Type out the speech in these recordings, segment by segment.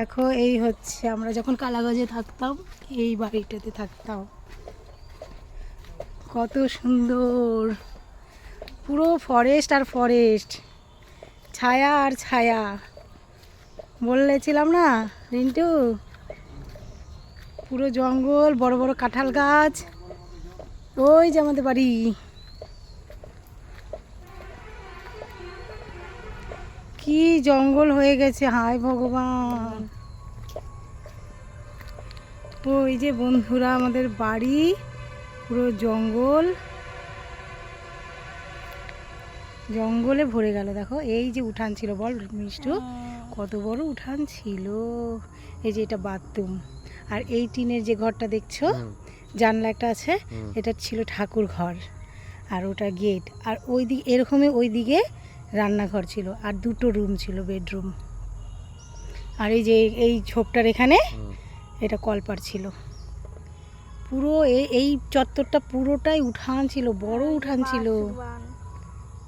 দেখো, এই হচ্ছে আমরা যখন কালাগজে থাকতাম, এই বাড়িটাতে থাকতাম। কত সুন্দর। পুরো ফরেস্ট আর ফরেস্ট ছায়া আর ছায়া। বলেছিলাম না, রিন্টু? পুরো জঙ্গল, বড় বড় কাঁঠাল গাছ। ওই যে আমাদের বাড়ি। কি জঙ্গল হয়ে গেছে হায় ভগবান। ওই যে বন্ধুরা আমাদের বাড়ি পুরো জঙ্গল। জঙ্গলে ভরে গেল দেখো এই যে উঠান ছিল বল মিষ্টু কত বড় উঠান ছিল। এই যে এটা বাথরুম। আর এই টিনের যে ঘরটা দেখছ জানলা একটা আছে এটা ছিল ঠাকুর ঘর আর ওটা গেট। আর ওই দিকে এরকমই ওই দিকে রান্নাঘর ছিল আর দুটো রুম ছিল বেডরুম। আর এই যে এই ঝোপটার এখানে এটা কলপার ছিল। পুরো এই এই চত্বরটা পুরোটাই উঠান ছিল বড় উঠান ছিল।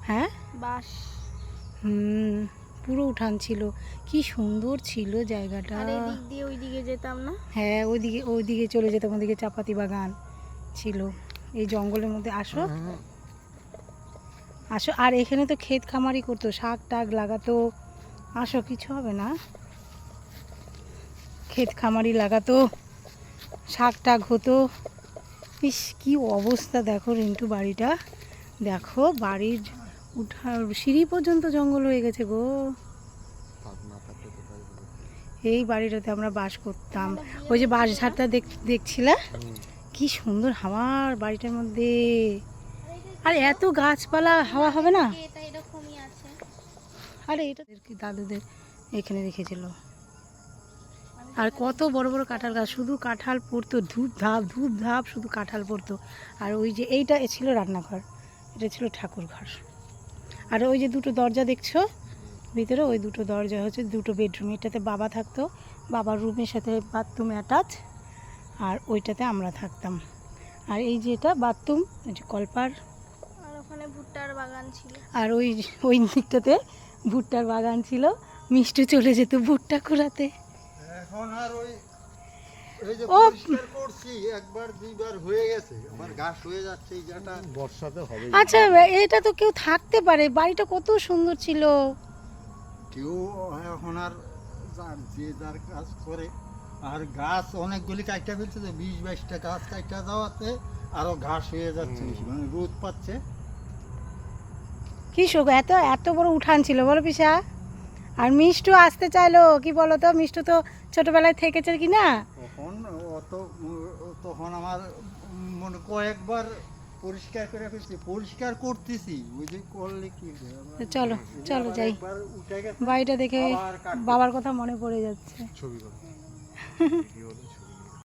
হ্যাঁ? বাস হুম পুরো উঠান ছিল। কি সুন্দর ছিল জায়গাটা। আর এদিক দিয়ে ওইদিকে যেতাম না? হ্যাঁ ওইদিকে ওইদিকে চলে যেতাম ওইদিকে চাপাতি বাগান ছিল। এই জঙ্গলের মধ্যে আসো। আসো আর এখানে তো ক্ষেত খামারি করতো শাক টাক লাগাতো। আসো কিছু হবে না। ক্ষেত খামারি লাগাতো শাক টাক হতো। ইস কী অবস্থা দেখো রিন্টু বাড়িটা। দেখো বাড়ির উঠা সিঁড়ি পর্যন্ত জঙ্গল হয়ে গেছে গো। এই বাড়িটাতে আমরা বাস করতাম। ওই যে বাঁশ ঝাড়টা দেখ দেখছিলে? কি সুন্দর হাওয়ার বাড়িটার মধ্যে। আর এত গাছপালা হাওয়া হবে না? আরে এটা কি দাদুদের এখানে রেখেছিল? আর কত বড় বড় কাঁঠাল গাছ শুধু কাঁঠাল পড়তো ধূপ ধাপ ধূপ ধাপ শুধু কাঁঠাল পড়তো। আর ওই যে এইটা এ ছিল রান্নাঘর এটা ছিল ঠাকুর ঘর। আর ওই যে দুটো দরজা দেখছ? ভিতরে ওই দুটো দরজা হচ্ছে দুটো বেডরুম এটাতে বাবা থাকতো বাবার রুমের সাথে বাথরুম অ্যাটাচ আর ওইটাতে আমরা থাকতাম। আর এই যে এটা বাথরুম যে কলপার ওখানে ভুট্টার বাগান ছিল। আর ওই ওই দিকটাতে ভুট্টার বাগান ছিল। মিষ্টি চলে যেত ভুট্টা কুড়াতে। এখন আর ওই ও! করছি একবার দুইবার হয়ে গেছে। আমার ঘাস হয়ে যাচ্ছে এই জায়গাটা। বর্ষাতে হবে আচ্ছা এটা তো কেউ থাকতে পারে। বাড়িটা কত সুন্দর ছিল। কেউ এখন আর যার যে যার কাজ করে। আর গাছ অনেকগুলি কাইটা ফেলছে তো বিশ বাইশটা গাছ কাইটা যাওয়াতে আরও ঘাস হয়ে যাচ্ছে মানে রোদ পাচ্ছে। কি শোক এত এত বড় উঠান ছিল বলো পিসা। আর মিষ্টু আসতে চাইলো কি বলো তো? মিষ্টু তো ছোটবেলায় থেকেছে কি না? তখন অত তখন আমার মনে কয়েকবার পরিষ্কার করে ফেলছি পরিষ্কার করতেছি ওই যে করলে কি চলো চলো যাই। বাড়িটা দেখে বাবার কথা মনে পড়ে যাচ্ছে। ছবি